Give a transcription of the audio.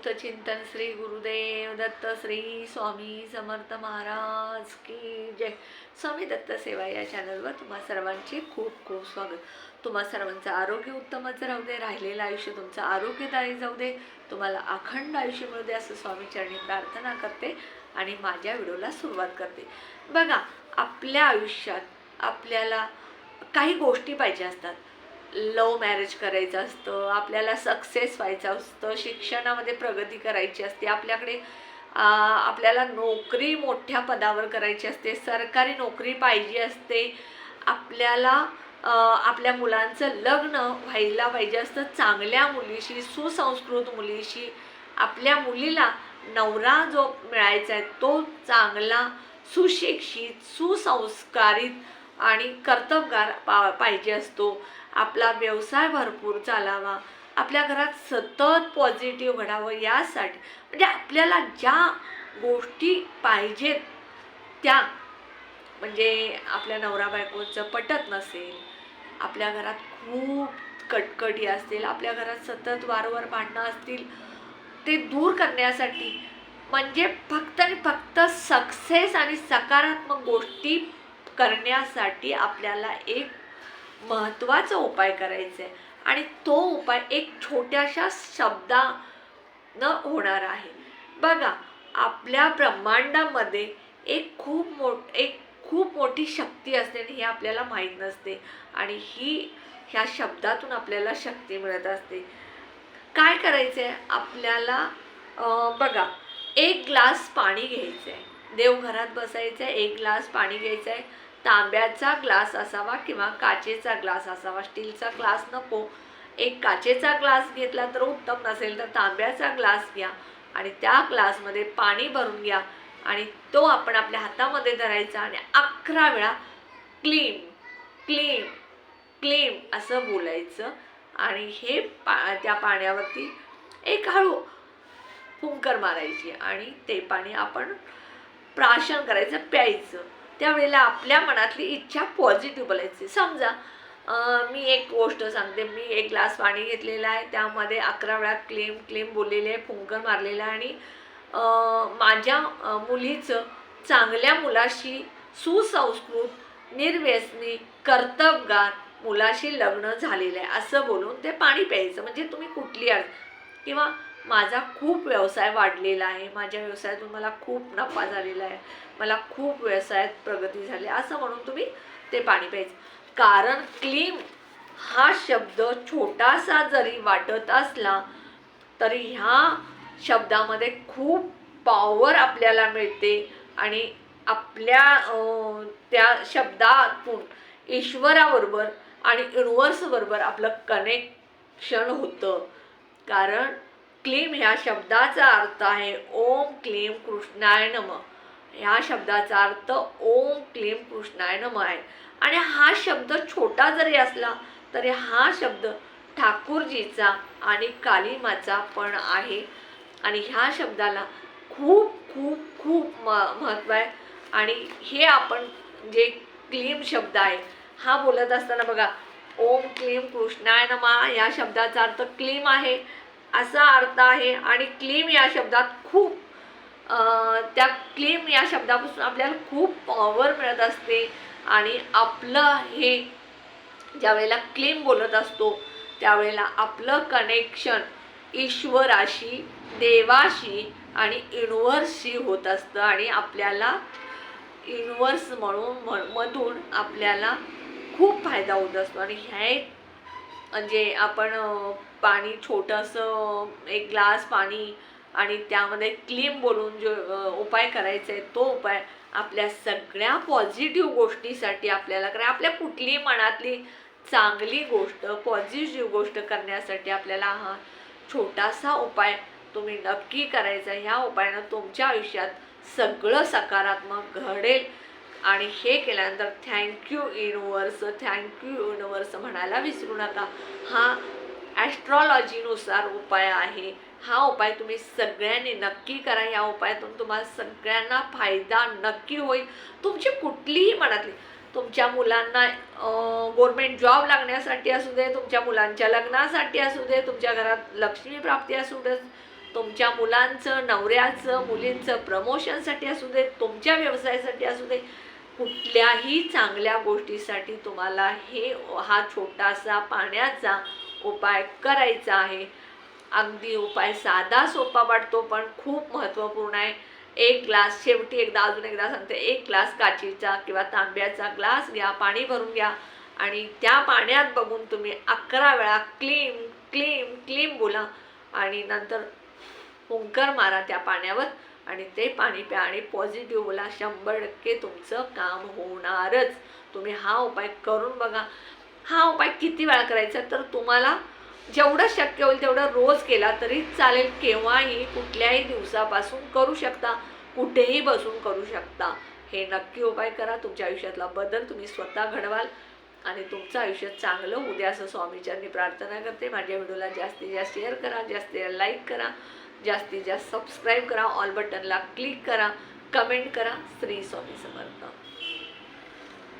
अवधूत चिंतन श्री गुरुदेव दत्त श्री स्वामी समर्थ महाराज की जय. स्वामी दत्त सेवा या चॅनलवर तुम्हा सर्वांचे खूप खूप स्वागत. तुम्हा सर्वांचं आरोग्य उत्तमच राहू दे राहिलेलं आयुष्य तुमचं आरोग्यदायी जाऊ दे. तुम्हाला अखंड आयुष्य मिळू दे असं स्वामी चरणी प्रार्थना करते आणि माझ्या व्हिडिओला सुरुवात करते. बघा आपल्या आयुष्यात आपल्याला काही गोष्टी पाहिजे असतात. लव मॅरेज करायचं असतं आपल्याला सक्सेस व्हायचं असतं शिक्षणामध्ये प्रगती करायची असते आपल्याकडे आपल्याला नोकरी मोठ्या पदावर करायची असते सरकारी नोकरी पाहिजे असते आपल्याला आपल्या मुलांचं लग्न व्हायला पाहिजे असतं चांगल्या मुलीशी सुसंस्कृत मुलीशी आपल्या मुलीला नवरा जो मिळायचा आहे तो चांगला सुशिक्षित सुसंस्कारित आणि कर्तबगार पा पाहिजे असतो. आपला व्यवसाय भरपूर चालावा. आपल्या घरात सतत पॉझिटिव्ह घडावं यासाठी. म्हणजे आपल्याला ज्या गोष्टी पाहिजेत त्या म्हणजे आपल्या नवरा बायकोचं पटत नसेल आपल्या घरात खूप कटकटी असतील आपल्या घरात सतत वारंवार भांडणं असतील ते दूर करण्यासाठी म्हणजे फक्त आणि फक्त सक्सेस आणि सकारात्मक गोष्टी करण्यासाठी आपल्याला एक महत्त्वाचा उपाय करायचा. आहे आणि तो उपाय एक छोट्याशा शब्दानं होणार आहे. बघा आपल्या ब्रह्मांडामध्ये एक खूप मोठ एक खूप मोठी शक्ती असते आणि हे आपल्याला माहीत नसते. आणि ही ह्या शब्दातून आपल्याला शक्ती मिळत असते. काय करायचं आहे आपल्याला बघा एक ग्लास पाणी घ्यायचं आहे देवघरात बसायचं आहे एक ग्लास पाणी घ्यायचं आहे तांब्याचा ग्लास असावा किंवा काचेचा ग्लास असावा. स्टीलचा ग्लास नको. एक काचेचा ग्लास घेतला तर उत्तम नसेल तर तांब्याचा ग्लास घ्या आणि त्या ग्लासमध्ये पाणी भरून घ्या आणि तो आपण आपल्या हातामध्ये धरायचा आणि अकरा वेळा क्लीम क्लीम क्लीम असं बोलायचं. आणि हे पा त्या पाण्यावरती एक हळू फुंकर मारायची आणि ते पाणी आपण प्राशन करायचं प्यायचं. त्यावेळेला आपल्या मनातली इच्छा पॉझिटिव्ह बोलायची समजा मी एक गोष्ट सांगते. मी एक ग्लास पाणी घेतलेला आहे. त्यामध्ये अकरा वेळा क्लेम क्लेम बोललेले आहे फुंकर मारलेला आहे आणि माझ्या मुलीचं चांगल्या मुलाशी सुसंस्कृत निर्व्यसनी कर्तबगार मुलाशी लग्न झालेलं आहे. असं बोलून ते पाणी प्यायचं. म्हणजे तुम्ही कुठली आहात किंवा माझा खूप व्यवसाय वाढलेला आहे. माझ्या व्यवसायातून मला खूप नफा झालेला आहे. मला खूप व्यवसायात प्रगती झाली असं म्हणून तुम्ही ते पाणी प्यायचं. कारण क्लीम हा शब्द छोटासा जरी वाटत असला तरी ह्या शब्दामध्ये खूप पॉवर आपल्याला मिळते आणि आपल्या त्या शब्दातून ईश्वराबरोबर आणि युनिवर्सबरोबर आपलं कनेक्शन होतं. कारण क्लीम ह्या शब्दाचा अर्थ आहे ओम क्लीम कृष्णाय नम. ह्या शब्दाचा अर्थ ओम क्लीम कृष्णाय नम आहे. आणि हा शब्द छोटा जरी असला तरी हा शब्द ठाकूरजीचा आणि कालिमाचा पण आहे. आणि ह्या शब्दाला खूप खूप खूप म महत्त्व आहे. आणि हे आपण जे क्लीम शब्द आहे हा बोलत असताना बघा ओम क्लीम कृष्णाय नमा या शब्दाचा अर्थ क्लीम आहे. असा अर्थ आहे. आणि क्लीम या शब्दात खूप त्या क्लीम या शब्दापासून आपल्याला खूप पॉवर मिळत असते. आणि आपलं हे ज्या वेळेला क्लीम बोलत असतो त्यावेळेला आपलं कनेक्शन ईश्वराशी देवाशी आणि युनिवर्सशी होत असतं. आणि आपल्याला युनिवर्स म्हणून म- मधून आपल्याला खूप फायदा होत असतो. आणि हे म्हणजे आपण पाणी छोटंसं एक ग्लास पाणी आणि त्यामध्ये क्लीम बोलून जो उपाय करायचा आहे तो उपाय आपल्या सगळ्या पॉझिटिव्ह गोष्टीसाठी आपल्याला करा आपल्या कुठलीही मनातली चांगली गोष्ट पॉझिटिव्ह गोष्ट करण्यासाठी आपल्याला हा छोटासा उपाय तुम्ही नक्की करायचा ह्या उपायानं तुमच्या आयुष्यात सगळं सकारात्मक घडेल. आणि हे केल्यानंतर थँक्यू युनिवर्स थँक्यू युनिवर्स म्हणायला विसरू नका. हा ॲस्ट्रॉलॉजीनुसार उपाय आहे. हा उपाय तुम्ही सगळ्यांनी नक्की करा. या उपायातून तुम्हाला सगळ्यांना फायदा नक्की होईल. तुमची कुठलीही मनातली तुमच्या मुलांना गव्हर्मेंट जॉब लागण्यासाठी असू दे तुमच्या मुलांच्या लग्नासाठी असू दे तुमच्या घरात लक्ष्मी प्राप्ती असू दे तुमच्या मुलांचं नवऱ्याचं मुलींचं प्रमोशनसाठी असू दे तुमच्या व्यवसायासाठी असू दे कुठल्याही चांगल्या गोष्टीसाठी तुम्हाला हे हा छोटासा पाण्याचा उपाय करायचा आहे. अगदी उपाय साधा सोपा वाटतो पण खूप महत्त्वपूर्ण आहे. एक ग्लास शेवटी एकदा अजून एकदा सांगते एक ग्लास काचीचा किंवा तांब्याचा ग्लास घ्या पाणी भरून घ्या आणि त्या पाण्यात बघून तुम्ही अकरा वेळा क्लीम क्लीम क्लीम बोला आणि नंतर हुंकर मारा त्या पाण्यावर. आणि ते पाणी प्या आणि पॉझिटिव्ह बोला शंभर टक्के तुमचं काम होणारच. तुम्ही हा उपाय करून बघा. हा उपाय किती वेळा करायचा तर तुम्हाला जेवढं शक्य होईल तेवढं रोज केला तरी चालेल. केव्हाही कुठल्याही दिवसापासून करू शकता. कुठेही बसून करू शकता. हे नक्की उपाय करा. तुमच्या आयुष्यातला बदल तुम्ही स्वतः घडवाल. आणि तुमचं आयुष्य चांगलं होऊ द्या असं स्वामीच्यांनी प्रार्थना करते. माझ्या व्हिडिओला जास्तीत जास्त शेअर करा. जास्त लाईक करा. जास्तीत जास्त सबस्क्राईब करा ऑल बटनला क्लिक करा कमेंट करा. श्री स्वामी समर्थ.